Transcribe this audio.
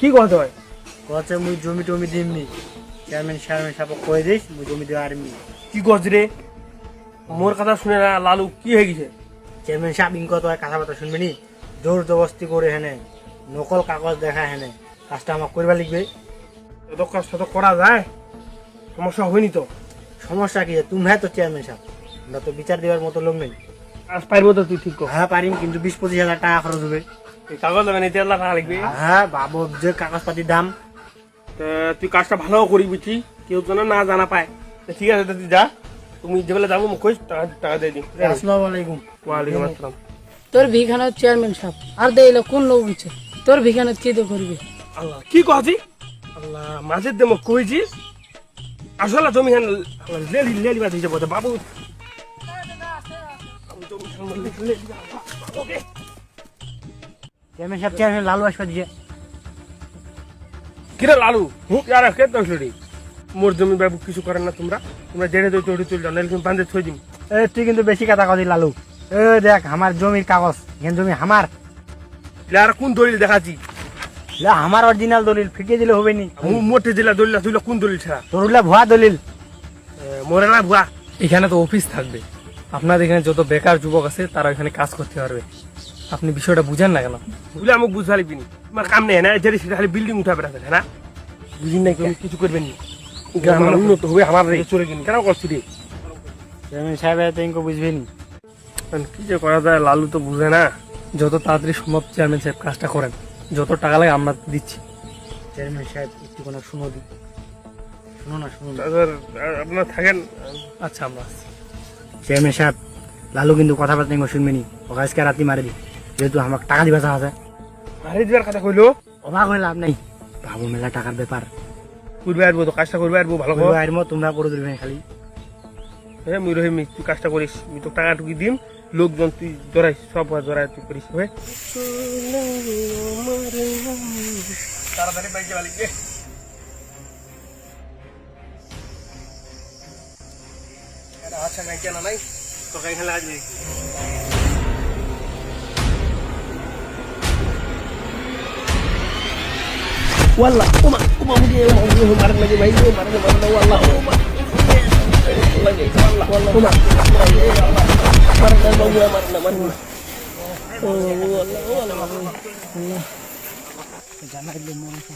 কি কথা হয় কচ্ছে মুই জমি টমি দিমনি চেয়ারম্যান চেয়ারম্যান সাহেব কয়ে দিস মুই জমি দিয়ে আরমি কি গছ রে? মোর কথা শুনে না লালু কি হয়ে গেছে? চেয়ারম্যান সাহেব ইনকো তো কথা বার্তা শুনবি নি। জোর জবস্তি করে হেনে নকল কাগজ দেখা হেনে কাজটা আমার করবা লিখবে। এত কাজ তো করা যায়। সমস্যা হয়নি তো? সমস্যা কি তুমি হ্যাঁ তো চেয়ারম্যান সাহেব আমরা তো বিচার দেওয়ার মতো লোক নেই। কাজ পারব তো তুই ঠিক হ্যাঁ পারিম কিন্তু বিশ পঁচিশ হাজার টাকা খরচ হবে। কাগজ দেবেন এই তেল টাকা লিখবি হ্যাঁ বাবু যে কাগজপাতির দাম। তুই কাজটা ভালো করি বুঝছি কেউ যেন না জানা পায়। ঠিক আছে তা তুই যা। তুমি যে বেলা যাব মুখ টাকা টাকা দিয়ে দিই আসসালামু আলাইকুম। ওয়ালাইকুম আসসালাম। তোর ভিখানত চেয়ারম্যান সাহেব। আর দেইলো কোন লোক হচ্ছে তোর ভিখানত কি তো করবি আল্লাহ কি কহছি আল্লাহ মাঝের দে মোক কইছি আসলে জমি হ্যান লেলি লেলি বাদ হয়ে যাব বাবু। চেয়ারম্যান সাহেব চেয়ারম্যান লালু আসবা দিয়ে কিরে লালু? আর কে মোর জমি বাবু কিছু করেন না তোমরা? তোমরা জেনে তুমি বান্ধে থই দিম। এ তুই কিন্তু বেশি কথা কদি লালু। এ দেখ আমার জমির কাগজ এখানে জমি আমার। আর কোন দলিল দেখাচ্ছি? লে, আমার অরিজিনাল দলিল ফিটিয়ে দিলে হবে নি। মোটে জেলা দলিল তুই কোন দলিল ছাড়া? তোর ভুয়া দলিল। মোরে না ভুয়া। এখানে তো অফিস থাকবে। আপনাদের এখানে যত বেকার যুবক আছে তারা এখানে কাজ করতে পারবে। আপনি বিষয়টা বুঝেন না কেন? বুঝলে আমাকে বুঝতে পারবি নি। তোমার কাম নেই না? যেটা সেটা খালি বিল্ডিং উঠাবে রাখে না? বুঝিন না তুমি কিছু করবেন নি। গ্রামের উন্নত হবে আমার চলে গেলি। কেন করছি রে? সাহেব তো ইনকো বুঝবে কি যে করা যায় লালু তো বুঝে না। যত তাড়াতাড়ি সম্ভব চেয়ারম্যান সাহেব কাজটা করেন। যত টাকা লাগে আমরা দিচ্ছি। চেয়ারম্যান সাহেব একটু কোনো শুনো দি। শুনো না শুনো না। আপনার থাকেন। আচ্ছা আমরা চেয়ারম্যান সাহেব লালু কিন্তু কথাবার্তা ইনকো শুনবে নি। ওকে আজকে রাতি মারি দি যেহেতু আমাকে টাকা দিবা আছে। মারি দিবার কথা কইলো? অবাক হয়ে লাভ নাই। ভাবো মেলা টাকার ব্যাপার করবে আসব তো কাজটা করবে আসব ভালো করে করব আইরমো তোমরা করে দিবে খালি? হ্যাঁ মুই রহিম তুই কাজটা করিস আমি তো টাকা টুকি দিম? লোকজন তুই জড়াই সব জড়াই তুই করিস হবে তাড়াতাড়ি বাইকে বালি দে আচ্ছা নাই কেন নাই? তোকে এখানে আসবে والله وما وما مجي وما مجي وما مرنا جي بيجي وما مرنا مرنا والله وما والله جي والله والله وما مرنا مرنا مرنا مرنا والله والله والله رجعنا اللي مولك